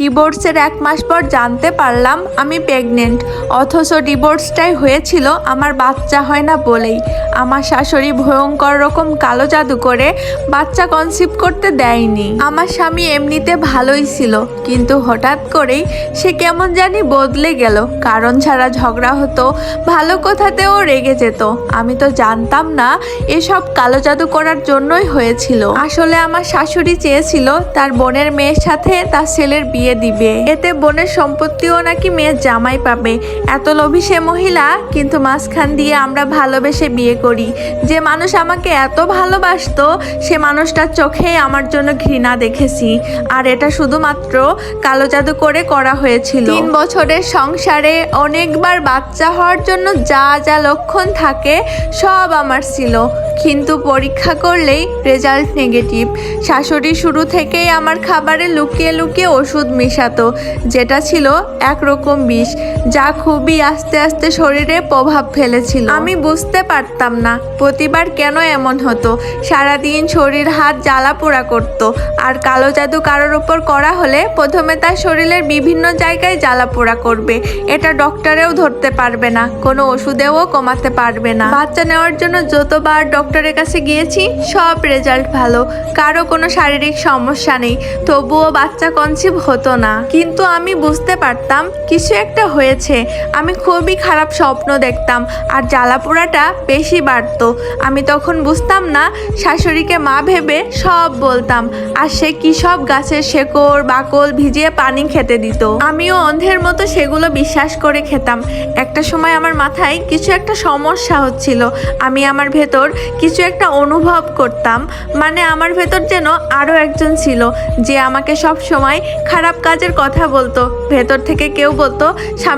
ডিভোর্সের এক মাস পর জানতে পারলাম আমি প্রেগনেন্ট অথচ ডিভোর্সটাই হয়েছিল আমার বাচ্চা হয় না বলেই। আমার শাশুড়ি ভয়ঙ্কর রকম কালো জাদু করে বাচ্চা কনসিভ করতে দেয়নি। আমার স্বামী এমনিতে ভালোই ছিল, কিন্তু হঠাৎ করেই সে কেমন জানি বদলে গেল। কারণ ছাড়া ঝগড়া হতো, ভালো কথাতেও রেগে যেত। আমি তো জানতাম না, এসব কালো জাদু করার জন্যই হয়েছিল। আসলে আমার শাশুড়ি চেয়েছিল তার বোনের মেয়ের সাথে তার ছেলের বিয়ে দিবে। এতে বোনের সম্পত্তিও নাকি মেয়ের জামাই পাবে। এত লোভী সে মহিলা, কিন্তু মাঝখান দিয়ে আমরা ভালোবেসে বিয়ে করি। যে মানুষ আমাকে এত ভালোবাসতো, সে মানুষটার চোখে আমার জন্য ঘৃণা দেখেছি। আর এটা শুধুমাত্র কালো জাদু করে করা হয়েছিল। তিন বছরের সংসারে অনেকবার বাচ্চা হওয়ার জন্য যা যা লক্ষণ থাকে, সব আমার ছিল। কিন্তু পরীক্ষা করলেই রেজাল্ট নেগেটিভ শাশুড়ি শুরু থেকেই আমার খাবারে লুকিয়ে লুকিয়ে ওষুধ মেশাতো, যেটা ছিল একরকম বিষ। যা খুবই আস্তে আস্তে শরীরে প্রভাব ফেলেছিল। আমি বুঝতে পারতাম না প্রতিবার কেন এমন হতো। সারাদিন শরীর হাত জ্বালা পোড়া করত। আর কালো জাদু কারোর ওপর করা হলে প্রথমে তার শরীরের বিভিন্ন জায়গায় জ্বালা পোড়া করবে। এটা ডক্টরেও ধরতে পারবে না, কোনো ওষুধেও কমাতে পারবে না। বাচ্চা নেওয়ার জন্য যতবার ডক্টরের কাছে গিয়েছি, সব রেজাল্ট ভালো। কারও কোনো শারীরিক সমস্যা নেই, তবুও বাচ্চা কনসিভ হতো না। কিন্তু আমি বুঝতে পারতাম কিছু একটা হয়েছে আমি খুবই খারাপ স্বপ্ন দেখতাম আর জ্বালা পোড়াটা বেশি বাড়তো। আমি তখন বুঝতাম না, শাশুড়িকে মা ভেবে সব বলতাম, আর সে কি সব গাছের শেকড়, বাকল ভিজিয়ে পানি খেতে দিত। আমিও অন্ধের মতো সেগুলো বিশ্বাস করে খেতাম। একটা সময় আমার মাথায় কিছু একটা সমস্যা হচ্ছিল। আমি আমার ভেতর কিছু একটা অনুভব করতাম মানে আমার ভেতর যেন আরও একজন ছিল, যে আমাকে সব সময় খারাপ কাজের কথা বলতো। ভেতর থেকে কেউ বলতো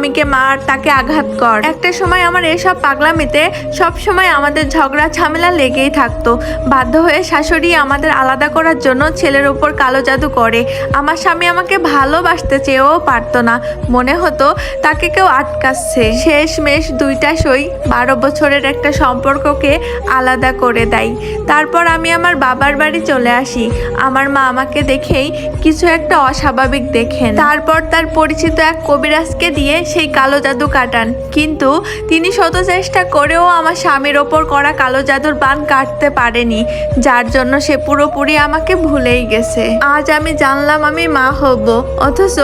স্বামীকে মার, তাকে আঘাত কর। একটা সময় আমার এসব পাগলামিতে সব সময় আমাদের ঝগড়া, ঝামেলা লেগেই থাকতো। বাধ্য হয়ে শাশুড়ি আমাদের আলাদা করার জন্য ছেলের উপর কালো জাদু করে। আমার স্বামী আমাকে ভালোবাসতে চেয়েও পারতো না। মনে হতো তাকে কেউ আটকাচ্ছে। শেষ মেশ দুইটা সই বারো বছরের একটা সম্পর্ককে আলাদা করে দেয়। তারপর আমি আমার বাবার বাড়ি চলে আসি। আমার মা আমাকে দেখেই কিছু একটা অস্বাভাবিক দেখেন। তারপর তার পরিচিত এক কবিরাজকে দিয়ে সেই কালো জাদু কাটান। কিন্তু তিনি শত চেষ্টা করেও আমার স্বামীর ওপর করা কালো জাদুর বান কাটতে পারেনি, যার জন্য সে পুরোপুরি আমাকে ভুলেই গেছে। আজ আমি জানলাম আমি মা হব, অথচ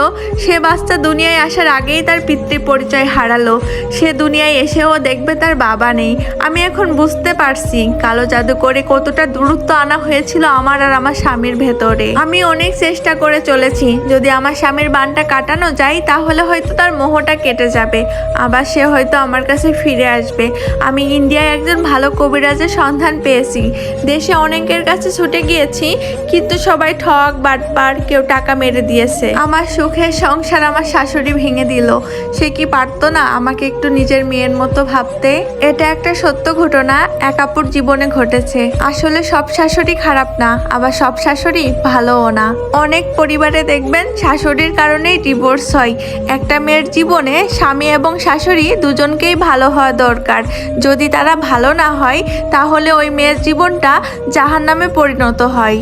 সে বাচ্চা দুনিয়ায় আসার আগেই তার পিতৃ পরিচয় হারালো। সে দুনিয়ায় এসেও দেখবে তার বাবা নেই। আমি এখন বুঝতে পারছি কালো জাদু করে কতটা দূরত্ব আনা হয়েছিল আমার আর আমার স্বামীর ভেতরে। আমি অনেক চেষ্টা করে চলেছি, যদি আমার স্বামীর বানটা কাটানো যায়, তাহলে হয়তো তার মোহটা কেটে যাবে। আবার সে হয়তো আমার কাছে ফিরে আসবে। আমি ইন্ডিয়ায় একজন ভালো কবিরাজের সন্ধান পেয়েছি। দেশে অনেকের কাছে ছুটে গিয়েছি, কিন্তু সবাই ঠক বাটপার, কেউ টাকা মেরে দিয়েছে। আমার সুখের সংসার আমার শাশুড়ি ভেঙে দিল। সে কি পারতো না আমাকে একটু নিজের মেয়ের মতো ভাবতে? এটা একটা সত্য ঘটনা এক একাপুর জীবনে ঘটেছে। আসলে সব শাশুড়ি খারাপ না, আবার সব শাশুড়ি ভালোও না। অনেক পরিবারে দেখবেন শাশুড়ির কারণেই ডিভোর্স হয়। একটা মেয়ের জীবনে স্বামী এবং শাশুড়ি দুজনকেই ভালো হওয়া দরকার। যদি তারা ভালো না হয়, তাহলে ওই মেয়ের জীবনটা জাহান্নামে পরিণত হয়।